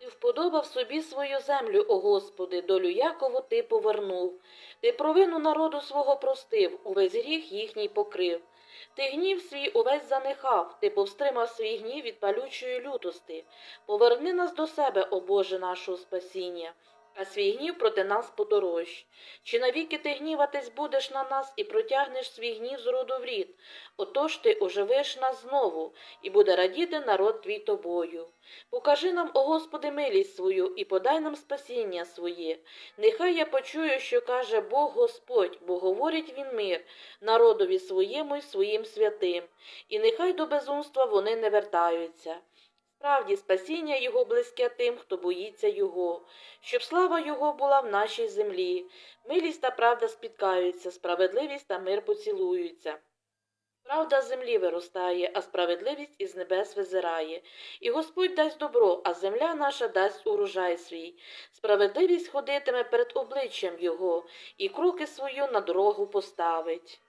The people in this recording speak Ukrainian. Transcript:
Ти вподобав собі свою землю, о Господи, долю Якову ти повернув. Ти провину народу свого простив, увесь гріх їхній покрив. Ти гнів свій увесь занихав, ти повстримав свій гнів від палючої лютости. Поверни нас до себе, о Боже нашого спасіння, а свій гнів проти нас подорож. Чи навіки ти гніватись будеш на нас і протягнеш свій гнів з роду в рід? Отож ти оживиш нас знову, і буде радіти народ твій тобою. Покажи нам, о Господи, милість свою і подай нам спасіння своє. Нехай я почую, що каже Бог Господь, бо говорить він мир народові своєму й своїм святим, і нехай до безумства вони не вертаються. Справді, спасіння Його близьке тим, хто боїться Його, щоб слава Його була в нашій землі. Милість та правда спіткаються, справедливість та мир поцілуються. Правда землі виростає, а справедливість із небес визирає. І Господь дасть добро, а земля наша дасть урожай свій. Справедливість ходитиме перед обличчям Його, і кроки свою на дорогу поставить.